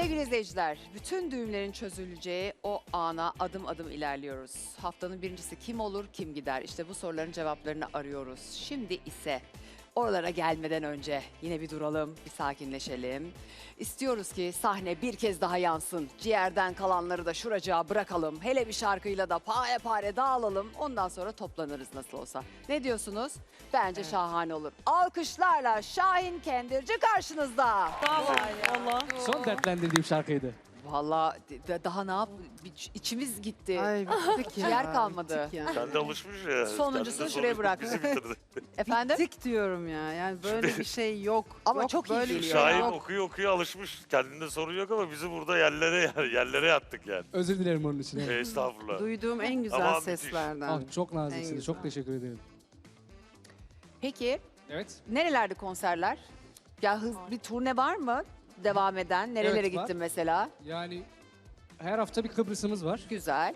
Sevgili izleyiciler, bütün düğümlerin çözüleceği o ana adım adım ilerliyoruz. Haftanın birincisi kim olur, kim gider? İşte bu soruların cevaplarını arıyoruz. Şimdi ise oralara gelmeden önce yine bir duralım, bir sakinleşelim. İstiyoruz ki sahne bir kez daha yansın. Ciğerden kalanları da şuracığa bırakalım. Hele bir şarkıyla da pare pare dağılalım. Ondan sonra toplanırız nasıl olsa. Ne diyorsunuz? Bence şahane olur. Alkışlarla Şahin Kendirci karşınızda. Son dertlendirdiğim şarkıydı. Vallahi de- daha ne yap? içimiz gitti. Ay bittik ya. Yer kalmadı. Bittik ya. Kendi alışmış ya. Sonuncusunu de şuraya bırak. Bizi bitirdi. Efendim? Bittik diyorum ya. Yani böyle bir şey yok. Ama Yok, çok iyi böyle geliyor. şey Şahin yok. okuyor okuyor alışmış. Kendinde sorun yok ama bizi burada yerlere yerlere yattık yani. Özür dilerim onun için. E. Estağfurullah. Duyduğum en güzel Ama seslerden. Ah, çok naziksiniz. Çok teşekkür ederim. Peki Evet. nerelerde konserler? Ya hız bir turne var mı? Devam eden. Nerelere Evet, var. gittin mesela? Yani her hafta bir Kıbrıs'ımız var. Güzel,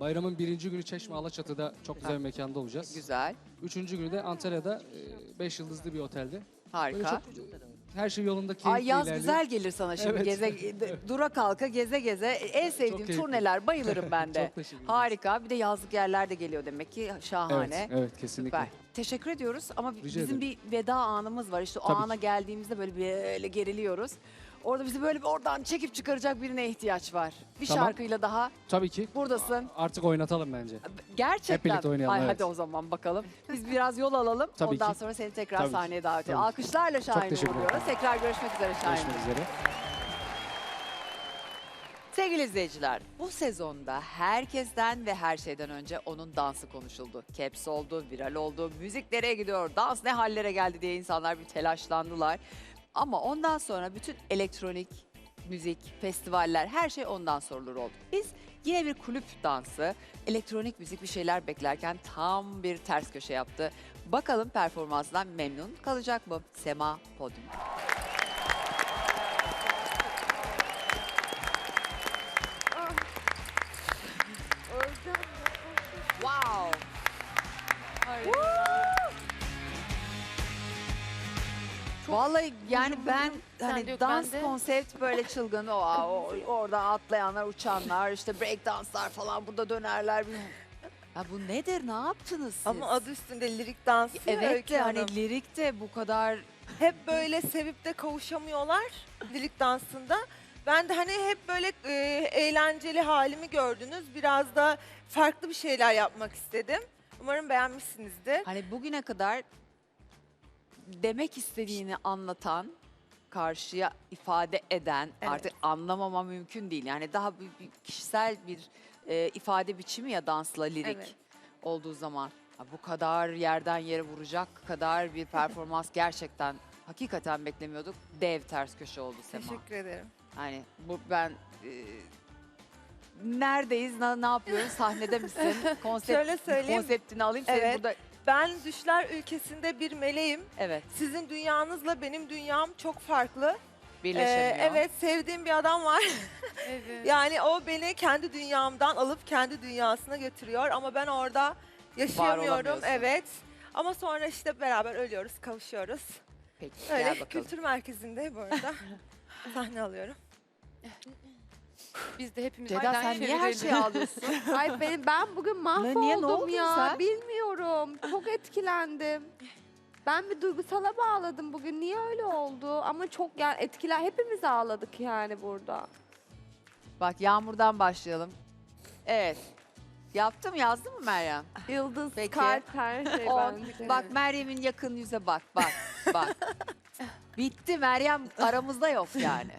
Bayramın birinci günü Çeşme Alaçatı'da çok güzel bir mekanda olacağız. güzel. Üçüncü günü de Antalya'da 5 yıldızlı bir otelde. Böyle Harika. çok her şey yolunda keyifli Ay yaz ilerliyor. güzel gelir sana şimdi Evet. geze dura kalka geze geze en sevdiğim keyifli. turneler bayılırım ben de. Çok teşekkür. Harika. Bir de yazlık yerler de geliyor demek ki şahane. Evet, evet kesinlikle. Süper. Teşekkür ediyoruz ama Rica bizim ederim. bir veda anımız var. İşte o Tabii ana geldiğimizde böyle böyle geriliyoruz. Orada bizi böyle bir oradan çekip çıkaracak birine ihtiyaç var. Bir Tamam. şarkıyla daha Tabii ki. buradasın. Artık oynatalım bence. Gerçekten. Hep birlikte oynayalım, Ay evet. hadi o zaman bakalım. Biz biraz yol alalım. Tabii Ondan ki. sonra seni tekrar Tabii ki. sahneye davet. Tabii ki. Alkışlarla Şahin'i teşekkür ederim. uğurluyoruz. Tekrar görüşmek üzere Şahin. Görüşmek üzere. Sevgili izleyiciler, bu sezonda herkesten ve her şeyden önce onun dansı konuşuldu. Caps oldu, viral oldu, müzik nereye gidiyor, dans ne hallere geldi diye insanlar bir telaşlandılar. Ama ondan sonra bütün elektronik, müzik, festivaller her şey ondan sorulur oldu. Biz yine bir kulüp dansı, elektronik müzik bir şeyler beklerken tam bir ters köşe yaptı. Bakalım performansından memnun kalacak mı? Sema Podyum'da. Vallahi yani ben hani yok, dans ben de. konsept böyle çılgın o, o orada atlayanlar, uçanlar, işte break danslar falan burada dönerler. Ya bu nedir? Ne yaptınız siz? Ama adı üstünde lirik dans. ya Evet Öykü de hani Hanım. lirik de bu kadar hep böyle sevip de kavuşamıyorlar lirik dansında. Ben de hani hep böyle e, eğlenceli halimi gördünüz. Biraz da farklı bir şeyler yapmak istedim. Umarım beğenmişsinizdir. Hani bugüne kadar demek istediğini anlatan, karşıya ifade eden, Evet. artık anlamama mümkün değil. Yani daha bir, bir kişisel bir e, ifade biçimi ya dansla lirik Evet. olduğu zaman. Ha, bu kadar yerden yere vuracak kadar bir performans gerçekten hakikaten beklemiyorduk. Dev ters köşe oldu Sema. Teşekkür ederim. Hani bu ben e, neredeyiz, ne, ne yapıyoruz, sahnede misin? Konsept, Şöyle söyleyeyim. Konseptini alayım seni Evet. burada. Ben düşler ülkesinde bir meleğim. Evet, Sizin dünyanızla benim dünyam çok farklı. birleşemiyor. Ee, evet sevdiğim bir adam var. Evet. Yani o beni kendi dünyamdan alıp kendi dünyasına götürüyor ama ben orada yaşayamıyorum. olamıyorsun. Evet. Ama sonra işte beraber ölüyoruz, kavuşuyoruz. Peki, Öyle gel bakalım. kültür merkezinde bu arada sahne alıyorum. Biz de hepimiz Ceyda aynen sen niye her çevirelim. şeyi ağlıyorsun? Ay benim ben bugün mahvoldum niye, ne oldun ya. sen? Bilmiyorum. Çok etkilendim. Ben bir duygusala bağladım bugün. Niye öyle oldu? Ama çok yani etkiler. Hepimiz ağladık yani burada. Bak Yağmur'dan başlayalım. Evet. Yaptım yazdın mı Meryem? Yıldız, Peki. kalp her şey On. bence. Bak Meryem'in yakın yüze bak bak bak. Bitti Meryem aramızda yok yani.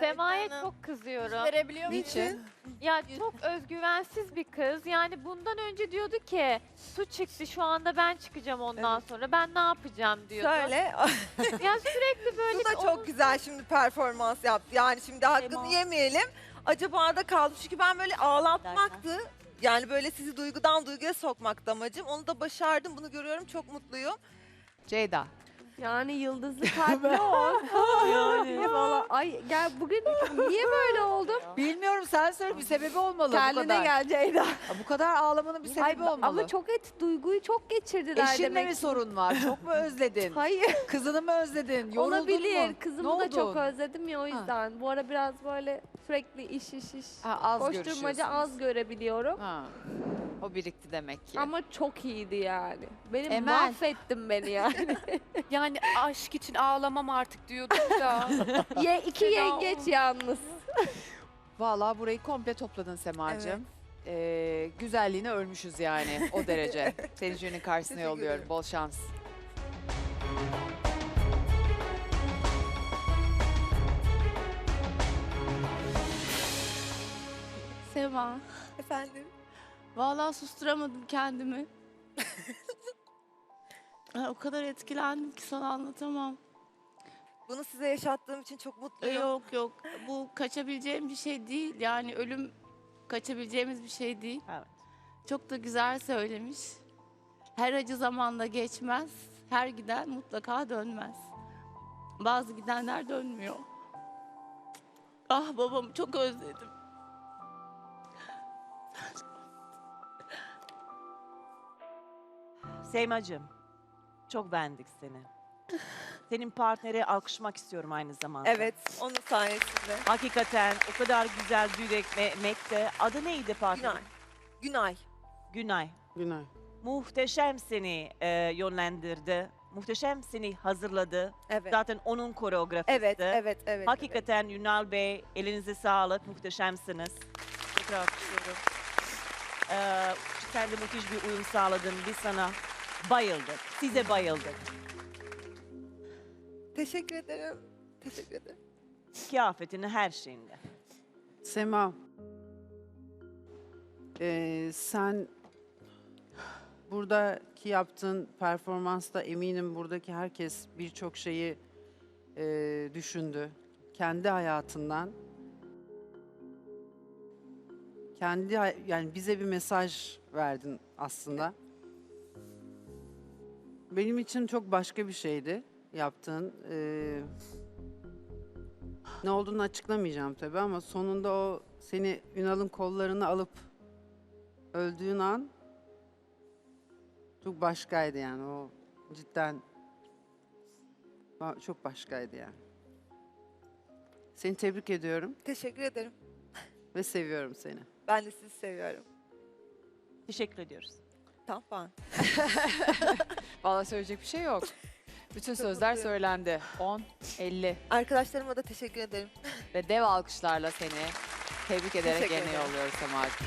Sema'ya çok kızıyorum. Verebiliyor muyum? Niçin? Ya çok özgüvensiz bir kız. Yani bundan önce diyordu ki su çıktı şu anda ben çıkacağım ondan sonra. Ben ne yapacağım diyordu. Söyle. Ya sürekli böyle Bu da bir çok onun- güzel şimdi performans yaptı. Yani şimdi hakkını Sema. yemeyelim. Acaba da kaldı. Çünkü ben böyle ağlatmaktı. Yani böyle sizi duygudan duyguya sokmaktı amacım. Onu da başardım. Bunu görüyorum. Çok mutluyum. Ceyda. Yani yıldızlı kalpli olsun. yani. Valla ay gel bugün niye böyle oldum? Bilmiyorum sen söyle bir sebebi olmalı bu Kendine kadar. gel Ceyda. Bu kadar ağlamanın bir sebebi Hayır, olmalı. ama çok et duyguyu çok geçirdiler Eşinle demek. mi ki. sorun var? Çok mu özledin? Hayır. Kızını mı özledin? Yoruldun Olabilir. mu? Kızımı Ne da çok özledim ya o yüzden. Bu ara biraz böyle sürekli iş iş iş. Ha, az Koşturmaca görüşüyorsunuz. az görebiliyorum. Ha. O birikti demek ki. Ama çok iyiydi yani. Benim Emel. mahvettin beni yani. Yani aşk için ağlamam artık diyordum da. Ye, iki Feda yengeç oldu. yalnız. Vallahi burayı komple topladın Semacığım. Ee, güzelliğine ölmüşüz yani o derece. Seni jürinin karşısına Teşekkür yolluyorum. ederim. Bol şans. Sema, Efendim? vallahi susturamadım kendimi. Ay, o kadar etkilendim ki sana anlatamam. Bunu size yaşattığım için çok mutluyum. Yok yok, bu kaçabileceğim bir şey değil. Yani ölüm kaçabileceğimiz bir şey değil. Evet. Çok da güzel söylemiş. Her acı zamanda geçmez, her giden mutlaka dönmez. Bazı gidenler dönmüyor. Ah babamı çok özledim. Seymacığım, çok beğendik seni. Senin partneri alkışmak istiyorum aynı zamanda. Evet, onun sayesinde. Hakikaten o kadar güzel düdük ve emekte. Adı neydi partnerin? Günay. Günay. Günay. Günay. Muhteşem seni e, yönlendirdi. Muhteşem seni hazırladı. Evet. Zaten onun koreografisti. Evet, evet, evet. Hakikaten Yunal Bey, elinize sağlık. Muhteşemsiniz. Tekrar alkışlıyorum. Ee, sen de müthiş bir uyum sağladın. Biz sana bayıldık. Size bayıldık. Teşekkür ederim. Teşekkür ederim. Kıyafetini her şeyinde. Sema. Ee, sen buradaki yaptığın performansta eminim buradaki herkes birçok şeyi e, düşündü. Kendi hayatından. Kendi hay- yani bize bir mesaj verdin aslında. Benim için çok başka bir şeydi yaptığın. Ee, ne olduğunu açıklamayacağım tabii ama sonunda o seni Ünal'ın kollarını alıp öldüğün an çok başkaydı yani o cidden ba- çok başkaydı yani. Seni tebrik ediyorum Teşekkür ederim. ve seviyorum seni. Ben de sizi seviyorum. Teşekkür ediyoruz. Tam puan. Vallahi söyleyecek bir şey yok. Bütün sözler mutluyum. söylendi. 10, 50 Arkadaşlarıma da teşekkür ederim. ve dev alkışlarla seni tebrik ederek Teşekkür yerine ederim. yolluyoruz Semacığım.